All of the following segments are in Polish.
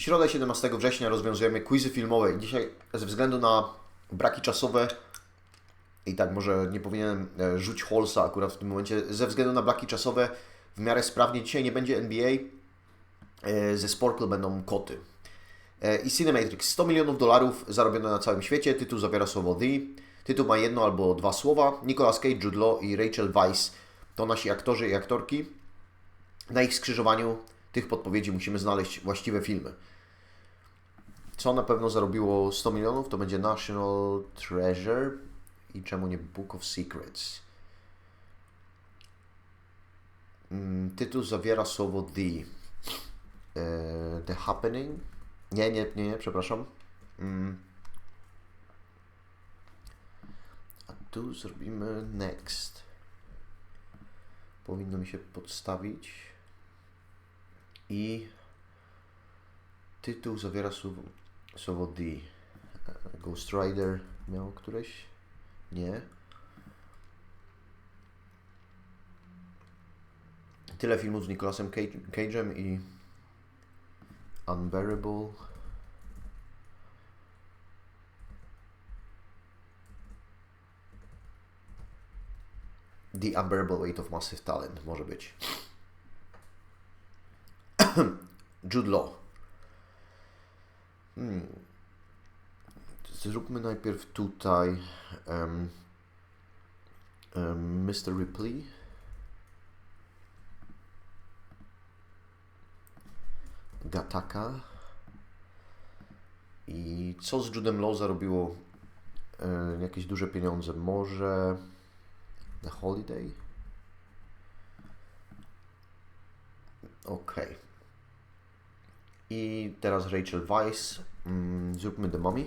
Środę 17 września rozwiązujemy quizy filmowe. Dzisiaj ze względu na braki czasowe i tak może nie powinienem e, rzucić Holsa akurat w tym momencie, ze względu na braki czasowe w miarę sprawnie dzisiaj nie będzie NBA, e, ze Sporkle będą koty. E, I Cinematrix 100 milionów dolarów zarobione na całym świecie, tytuł zawiera słowo The, tytuł ma jedno albo dwa słowa, Nicolas Cage, Jude Law i Rachel Weisz to nasi aktorzy i aktorki. Na ich skrzyżowaniu tych podpowiedzi musimy znaleźć właściwe filmy. Co na pewno zarobiło 100 milionów, to będzie National Treasure i czemu nie Book of Secrets. Mm, Tytuł zawiera słowo The. E, The Happening. Nie, nie, nie, nie, przepraszam. Mm. A tu zrobimy Next. Powinno mi się podstawić. I tytuł zawiera słowo, słowo Ghost Rider miał któreś? Nie. Tyle filmów z Nicolasem Cage- Cage'em i Unbearable. The Unbearable Weight of Massive Talent może być. Jude Law. Hmm. Zróbmy najpierw tutaj um, um, Mr. Ripley. Gataka. I co z Judem Law zarobiło jakieś duże pieniądze? Może The Holiday? Okej. I teraz Rachel Weisz. Mm, zróbmy The Mummy.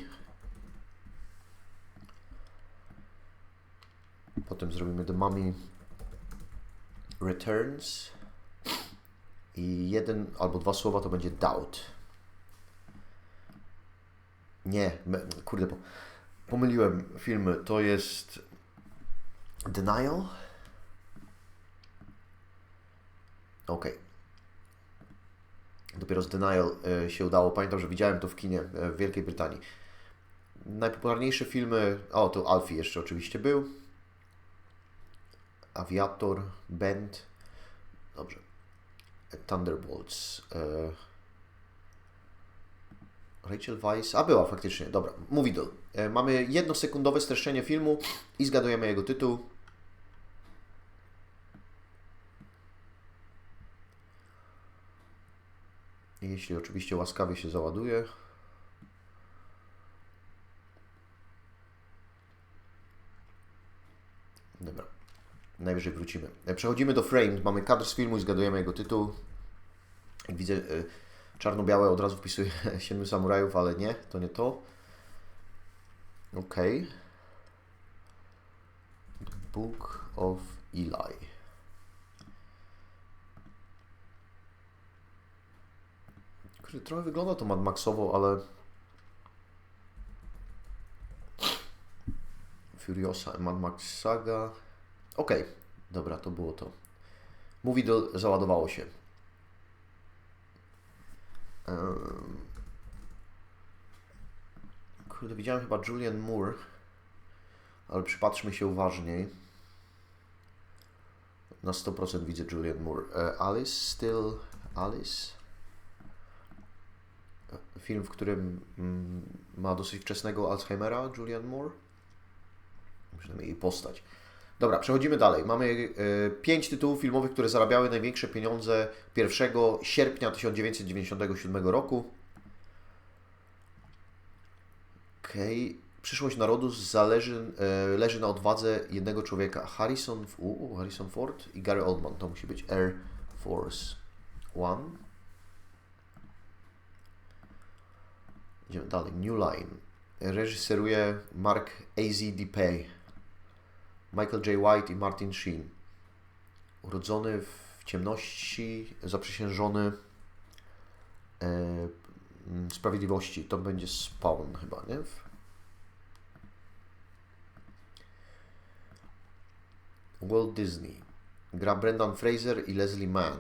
Potem zrobimy The Mummy Returns. I jeden albo dwa słowa to będzie Doubt. Nie, kurde, po- pomyliłem filmy. To jest Denial. Okej. Dopiero z Denial e, się udało. Pamiętam, że widziałem to w kinie e, w Wielkiej Brytanii. Najpopularniejsze filmy. O, to Alfie jeszcze oczywiście był. Aviator, Bend. Dobrze. Thunderbolts. E, Rachel Weisz. A była faktycznie. Dobra. Doll. E, Mamy jednosekundowe streszczenie filmu i zgadujemy jego tytuł. Jeśli oczywiście łaskawie się załaduje. Dobra. Najwyżej wrócimy. E, Przechodzimy do frame. Mamy kadr z filmu i zgadujemy jego tytuł. Jak widzę, y, czarno-białe od razu wpisuję Siedmiu Samurajów, ale nie, to nie to. Ok. The Book of Eli. Trochę wygląda to Mad Maxowo, ale... Furiosa, Mad Max Saga. Okej, dobra, to było to. Mówi do załadowało się. Kurde, widziałem chyba Julian Moore, ale przypatrzmy się uważniej. Na 100% widzę Julian Moore. E, Alice, still Alice. Film, w którym mm, ma dosyć wczesnego Alzheimera Julian Moore. Przynajmniej jej postać. Dobra, przechodzimy dalej. Mamy e, pięć tytułów filmowych, które zarabiały największe pieniądze 1 sierpnia 1997 roku. Okej. Przyszłość narodu zależy, e, leży na odwadze jednego człowieka. Harrison, u, Harrison Ford i Gary Oldman. To musi być Air Force One. Idziemy dalej. New Line. Reżyseruje Mark A.Z. DePay. Michael J. White i Martin Sheen. Urodzony w ciemności, zaprzysiężony e, sprawiedliwości. To będzie Spawn chyba, nie? Walt Disney. Gra Brendan Fraser i Leslie Mann.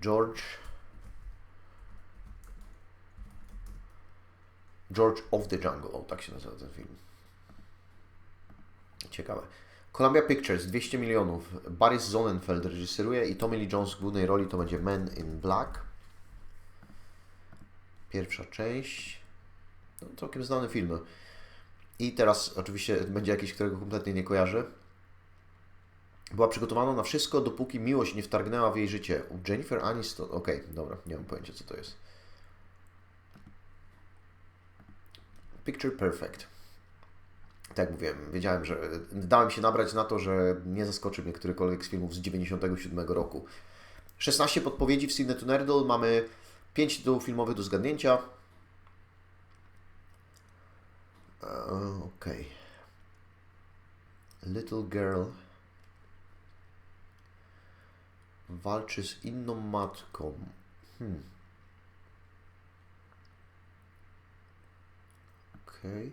George. George of the Jungle, o tak się nazywa ten film. Ciekawe. Columbia Pictures, 200 milionów. Boris Zonenfeld reżyseruje i Tommy Lee Jones w głównej roli to będzie Men in Black. Pierwsza część. No, całkiem znany film. I teraz oczywiście będzie jakiś, którego kompletnie nie kojarzę. Była przygotowana na wszystko, dopóki miłość nie wtargnęła w jej życie. Jennifer Aniston. Okej, dobra, nie mam pojęcia co to jest. Picture Perfect. Tak mówiłem, wiedziałem, że dałem się nabrać na to, że nie zaskoczy mnie którykolwiek z filmów z 97 roku. 16 podpowiedzi w Cine to Nerdle. Mamy 5 tytułów filmowych do zgadnięcia. E, Okej. Little Girl walczy z inną matką. Hmm. Okej.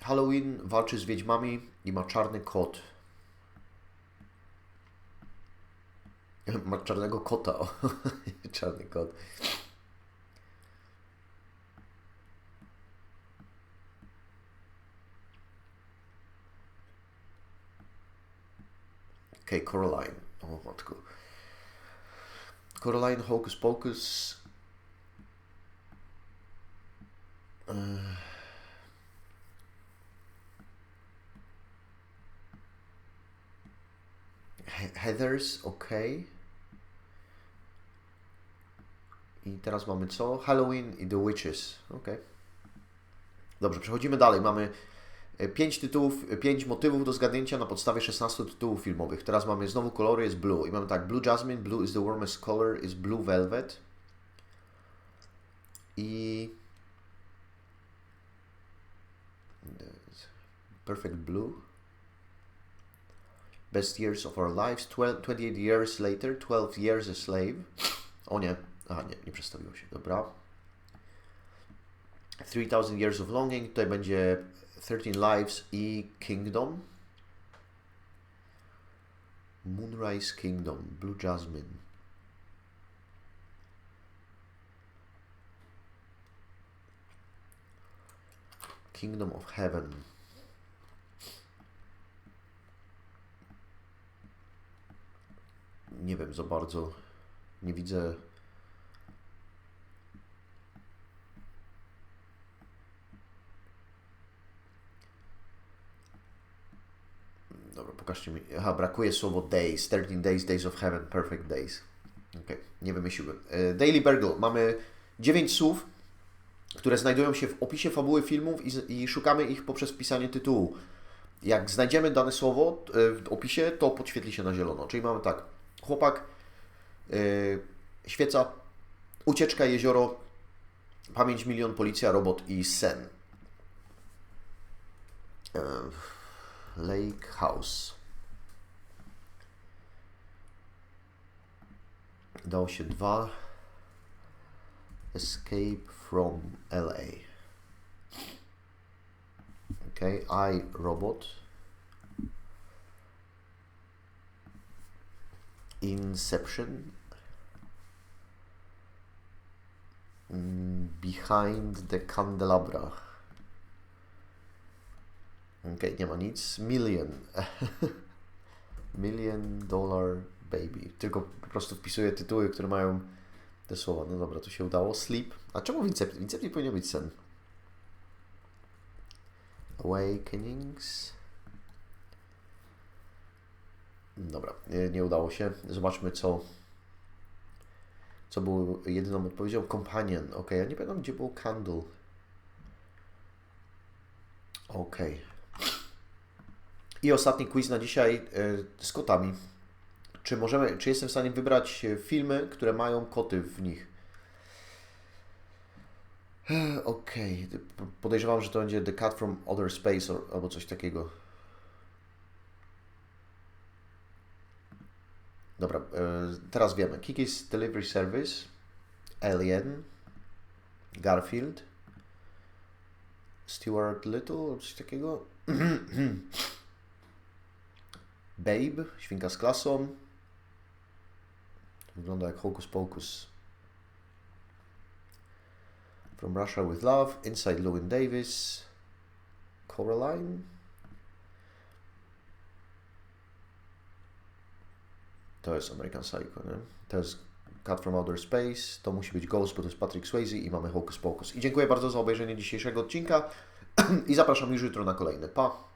Halloween walczy z wiedźmami i ma czarny kot. Ma czarnego kota. O. Czarny kot. Okej, Coraline. Matku. Coraline Hocus Pocus. He- Heathers, ok. I teraz mamy co? Halloween i The Witches. Ok. Dobrze, przechodzimy dalej. Mamy 5 tytułów, 5 motywów do zgadnięcia na podstawie 16 tytułów filmowych. Teraz mamy znowu kolory, jest blue. I mamy tak, blue jasmine, blue is the warmest color, is blue velvet. I... Perfect blue. Best years of our lives, 12, 28 years later, 12 years a slave. O nie, aha nie, nie przestawiło się, dobra. 3000 years of longing, tutaj będzie 13 lives i kingdom. Moonrise Kingdom, Blue Jasmine. Kingdom of Heaven. Nie wiem za bardzo. Nie widzę. Dobra, pokażcie mi. Aha, brakuje słowo days. 13 days, days of heaven, perfect days. Okej, nie wymyśliłem. E, Daily Burgle. Mamy 9 słów, które znajdują się w opisie fabuły filmów i, i szukamy ich poprzez wpisanie tytułu. Jak znajdziemy dane słowo e, w opisie, to podświetli się na zielono. Czyli mamy tak, chłopak, e, świeca, ucieczka, jezioro, pamięć, milion, policja, robot i sen. E, Lake House. Dało się dwa. Escape from LA. Okay, I Robot. Inception. Mm, Behind the Candelabra. Nie ma nic. Million. Million Dollar Baby. Tylko po prostu wpisuję tytuły, które mają te słowa. No dobra, to się udało. Sleep. A czemu Vincent? Vincent nie powinien być sen. Awakenings. Dobra, nie, nie udało się. Zobaczmy, co, co było jedyną odpowiedzią. Companion. Ok, ja nie pamiętam, gdzie był Candle. Okej. I ostatni quiz na dzisiaj y, z kotami. Czy możemy, czy jestem w stanie wybrać e, filmy, które mają koty w nich? E, Okej, P- podejrzewam, że to będzie The Cat from Outer Space albo coś takiego. Dobra, e, teraz wiemy. Kiki's Delivery Service, Alien, Garfield, Stuart Little, coś takiego. Babe, Świnka z klasą, Wygląda jak Hocus Pocus. From Russia with Love, Inside Llewyn Davis, Coraline. To jest American Psycho, nie? To jest Cut from Outer Space, to musi być Ghost, bo to jest Patrick Swayze i mamy Hocus Pocus. I dziękuję bardzo za obejrzenie dzisiejszego odcinka i zapraszam już jutro na kolejny. Pa!